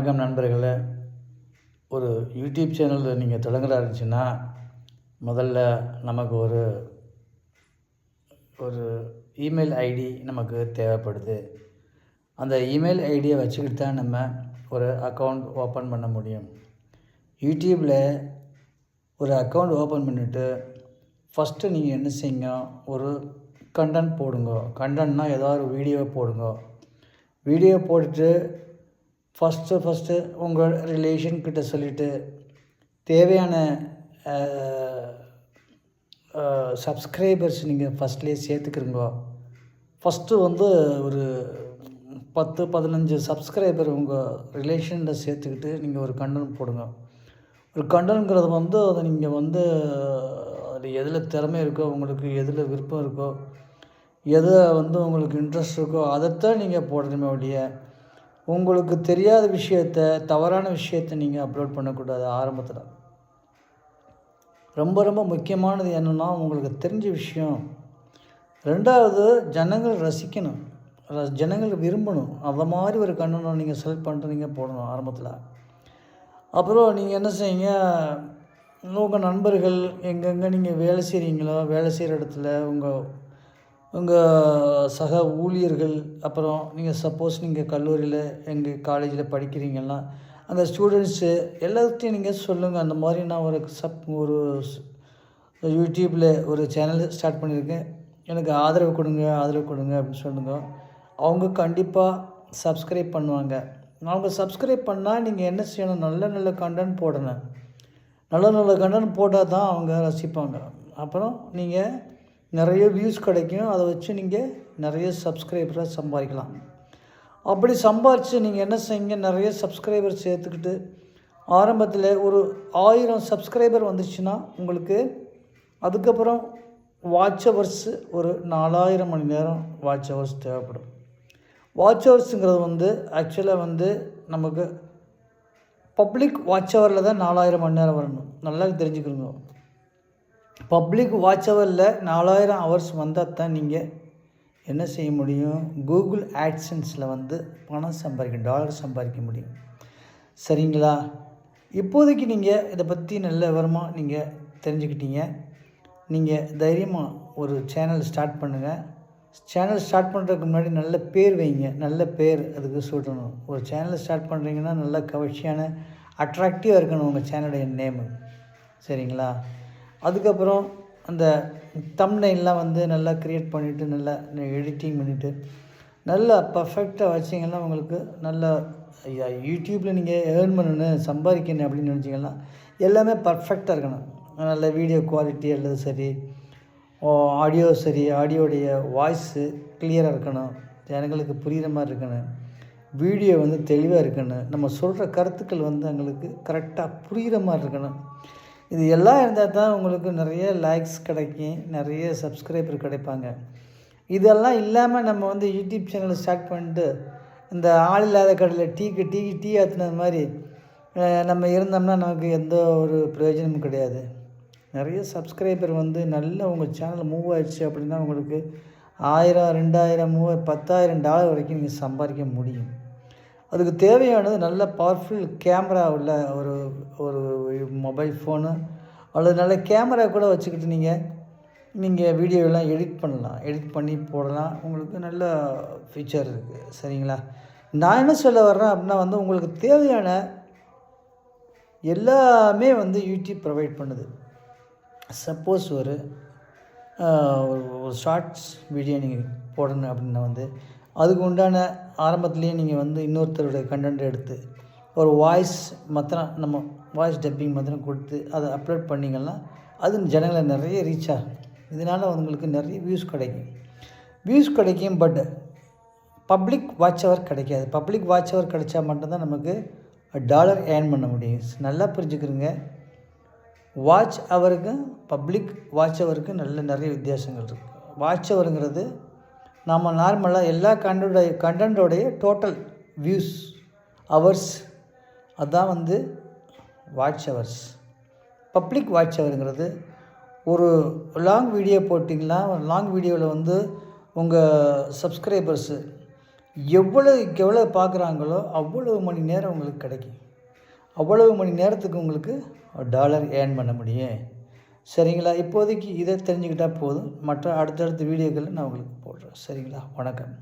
வணக்கம் நண்பர்களே. ஒரு யூடியூப் சேனலில் நீங்கள் தொடங்குறா இருந்துச்சுன்னா முதல்ல நமக்கு ஒரு ஒரு இமெயில் ஐடி நமக்கு தேவைப்படுது. அந்த இமெயில் ஐடியை வச்சுக்கிட்டு தான் நம்ம ஒரு அக்கௌண்ட் ஓப்பன் பண்ண முடியும். யூடியூப்பில் ஒரு அக்கௌண்ட் ஓப்பன் பண்ணிவிட்டு ஃபஸ்ட்டு நீங்கள் என்ன செய்யுங்க? ஒரு கண்டென்ட் போடுங்க. கண்டென்ட்னால் ஏதாவது ஒரு வீடியோ போடுங்க. வீடியோ போட்டுட்டு ஃபஸ்ட்டு ஃபஸ்ட்டு உங்கள் ரிலேஷன்கிட்ட சொல்லிவிட்டு தேவையான சப்ஸ்கிரைபர்ஸ் நீங்கள் ஃபஸ்ட்லேயே சேர்த்துக்கிறீங்க ஃபஸ்ட்டு வந்து ஒரு பத்து பதினஞ்சு சப்ஸ்கிரைபர் உங்கள் ரிலேஷனில் சேர்த்துக்கிட்டு நீங்கள் ஒரு கண்டனம் போடுங்க. ஒரு கண்டனங்கிறது வந்து அதை நீங்கள் வந்து அது எதில் திறமை இருக்கோ உங்களுக்கு எதில் விருப்பம் இருக்கோ எதை வந்து உங்களுக்கு இன்ட்ரெஸ்ட் இருக்கோ அதைத்தான் நீங்கள் போடணுமே ஒழிய உங்களுக்கு தெரியாத விஷயத்த தவறான விஷயத்த நீங்கள் அப்லோட் பண்ணக்கூடாது ஆரம்பத்தில். ரொம்ப ரொம்ப முக்கியமானது என்னென்னா உங்களுக்கு தெரிஞ்ச விஷயம். ரெண்டாவது ஜனங்கள் ரசிக்கணும். ஜனங்கள் விரும்பணும். அந்த மாதிரி ஒரு கண்ணனை நீங்கள் செலக்ட் பண்ணுறீங்க போடணும் ஆரம்பத்தில். அப்புறம் நீங்கள் என்ன செய்யுங்க? உங்கள் நண்பர்கள் எங்கெங்கே நீங்கள் வேலை செய்கிறீங்களோ வேலை செய்கிற இடத்துல உங்கள் உங்கள் சக ஊழியர்கள் அப்புறம் நீங்கள் சப்போஸ் நீங்கள் கல்லூரியில் எங்கள் காலேஜில் படிக்கிறீங்கன்னா அந்த ஸ்டூடெண்ட்ஸு எல்லாத்தையும் நீங்கள் சொல்லுங்கள் அந்த மாதிரி நான் ஒரு சப் ஒரு யூடியூப்பில் ஒரு சேனல் ஸ்டார்ட் பண்ணியிருக்கேன் எனக்கு ஆதரவு கொடுங்க ஆதரவு கொடுங்க அப்படின்னு சொல்லுங்க. அவங்க கண்டிப்பாக சப்ஸ்கிரைப் பண்ணுவாங்க. அவங்க சப்ஸ்கிரைப் பண்ணால் நீங்கள் என்ன செய்யணும்? நல்ல நல்ல கண்டென்ட் போடணும். நல்ல நல்ல கண்டென்ட் போட்டால் தான் அவங்க ரசிப்பாங்க. அப்புறம் நீங்கள் நிறைய வியூஸ் கிடைக்கும். அதை வச்சு நீங்கள் நிறைய சப்ஸ்கிரைபரை சம்பாதிக்கலாம். அப்படி சம்பாரித்து நீங்கள் என்ன செய்யுங்க? நிறைய சப்ஸ்கிரைபர் சேர்த்துக்கிட்டு ஆரம்பத்தில் ஒரு ஆயிரம் சப்ஸ்கிரைபர் வந்துச்சுன்னா உங்களுக்கு அதுக்கப்புறம் வாட்ச் ஹவர்ஸு ஒரு நாலாயிரம் மணி நேரம் வாட்ச் ஹவர்ஸ் தேவைப்படும். வாட்ச் ஹவர்ஸுங்கிறது வந்து ஆக்சுவலாக வந்து நமக்கு பப்ளிக் வாட்ச் ஹவரில் தான் நாலாயிரம் மணி நேரம் வரணும். நல்லா தெரிஞ்சுக்கிறோங்க பப்ளிக் வாட்ச் ஹவரில் நாலாயிரம் ஹவர்ஸ் வந்தால் தான் நீங்கள் என்ன செய்ய முடியும்? கூகுள் ஆட்சன்ஸில் வந்து பணம் சம்பாதிக்க டாலர் சம்பாதிக்க முடியும். சரிங்களா? இப்போதைக்கு நீங்கள் இதை பற்றி நல்ல விவரமாக நீங்கள் தெரிஞ்சுக்கிட்டீங்க. நீங்கள் தைரியமாக ஒரு சேனல் ஸ்டார்ட் பண்ணுங்கள் சேனல் ஸ்டார்ட் பண்ணுறதுக்கு முன்னாடி நல்ல பேர் வைங்க. நல்ல பேர் அதுக்கு சொல்லணும். ஒரு சேனலை ஸ்டார்ட் பண்ணுறீங்கன்னா நல்ல கவர்ச்சியான அட்ராக்டிவாக இருக்கணும் உங்கள் சேனலுடைய நேமு. சரிங்களா? அதுக்கப்புறம் அந்த தம்னைன்லாம் வந்து நல்லா க்ரியேட் பண்ணிவிட்டு நல்லா எடிட்டிங் பண்ணிவிட்டு நல்லா பர்ஃபெக்டாக வச்சிங்கன்னா உங்களுக்கு நல்லா யூடியூப்பில் நீங்கள் ஏர்ன் பண்ணணும் சம்பாதிக்கணும் அப்படின்னு நினச்சிங்கன்னா எல்லாமே பர்ஃபெக்டாக இருக்கணும். நல்ல வீடியோ குவாலிட்டி அல்லது சரி ஆடியோ சரி ஆடியோடைய வாய்ஸு கிளியராக இருக்கணும். ஜனங்களுக்கு புரிகிற மாதிரி இருக்கணும். வீடியோ வந்து தெளிவாக இருக்கணும். நம்ம சொல்கிற கருத்துக்கள் வந்து எங்களுக்கு கரெக்டாக புரிகிற மாதிரி இருக்கணும். இது எல்லாம் இருந்தால் தான் உங்களுக்கு நிறைய லைக்ஸ் கிடைக்கும் நிறைய சப்ஸ்கிரைபர் கிடைப்பாங்க. இதெல்லாம் இல்லாமல் நம்ம வந்து யூடியூப் சேனலை ஸ்டார்ட் பண்ணிட்டு இந்த ஆள் இல்லாத கடையில் டீக்கு டீக்கு டீ ஆற்றுனது மாதிரி நம்ம இருந்தோம்னா நமக்கு எந்த ஒரு பிரயோஜனமும் கிடையாது. நிறைய சப்ஸ்கிரைபர் வந்து நல்ல உங்கள் சேனல் மூவ் ஆயிடுச்சு அப்படின்னா உங்களுக்கு ஆயிரம் ரெண்டாயிரம் மூவ பத்தாயிரம் டாலர் வரைக்கும் நீங்கள் சம்பாதிக்க முடியும். அதுக்கு தேவையானது நல்ல பவர்ஃபுல் கேமரா உள்ள ஒரு ஒரு மொபைல் ஃபோனு அல்லது நல்ல கேமரா கூட வச்சுக்கிட்டு நீங்கள் நீங்கள் வீடியோலாம் எடிட் பண்ணலாம். எடிட் பண்ணி போடலாம். உங்களுக்கு நல்ல ஃபீச்சர் இருக்குது சரிங்களா? நான் என்ன சொல்ல வர்றேன் அப்படின்னா வந்து உங்களுக்கு தேவையான எல்லாமே வந்து யூடியூப் ப்ரொவைட் பண்ணுது. சப்போஸ் ஒரு ஒரு ஷார்ட்ஸ் வீடியோ நீங்கள் போடணும் அப்படின்னா வந்து அதுக்கு உண்டான ஆரம்பத்துலேயே நீங்கள் வந்து இன்னொருத்தருடைய கண்டென்ட் எடுத்து ஒரு வாய்ஸ் மாத்திரம் நம்ம வாய்ஸ் டப்பிங் மாத்திரம் கொடுத்து அதை அப்லோட் பண்ணிங்கன்னா அது ஜனங்களை நிறைய ரீச் ஆகும். இதனால் அவங்களுக்கு நிறைய வியூஸ் கிடைக்கும். வியூஸ் கிடைக்கும் பட் பப்ளிக் வாட்ச் அவர் கிடைக்காது. பப்ளிக் வாட்ச் அவர் கிடைச்சா மட்டும்தான் நமக்கு டாலர் ஏர்ன் பண்ண முடியும். நல்லா புரிஞ்சுக்கிறோங்க? வாட்ச் அவருக்கும் பப்ளிக் வாட்ச் அவருக்கும் நல்ல நிறைய வித்தியாசங்கள் இருக்குது வாட்ச் அவருங்கிறது நாம் நார்மலாக எல்லா கண்டோடைய கண்டென்ட்டோடைய டோட்டல் வியூஸ் அவர்ஸ் அதுதான் வந்து வாட்ச் ஹவர்ஸ் பப்ளிக் வாட்ச் ஹவருங்கிறது ஒரு லாங் வீடியோ போட்டிங்கன்னா லாங் வீடியோவில் வந்து உங்கள் சப்ஸ்கிரைபர்ஸு எவ்வளோக்கு எவ்வளோ பார்க்குறாங்களோ அவ்வளவு மணி நேரம் உங்களுக்கு கிடைக்கும். அவ்வளவு மணி நேரத்துக்கு உங்களுக்கு டாலர் ஏர்ன் பண்ண முடியும். சரிங்களா? இப்போதைக்கு இதை தெரிஞ்சுக்கிட்டால் போதும். மற்ற அடுத்தடுத்த வீடியோக்களை நான் உங்களுக்கு போடுறேன். சரிங்களா? வணக்கம்.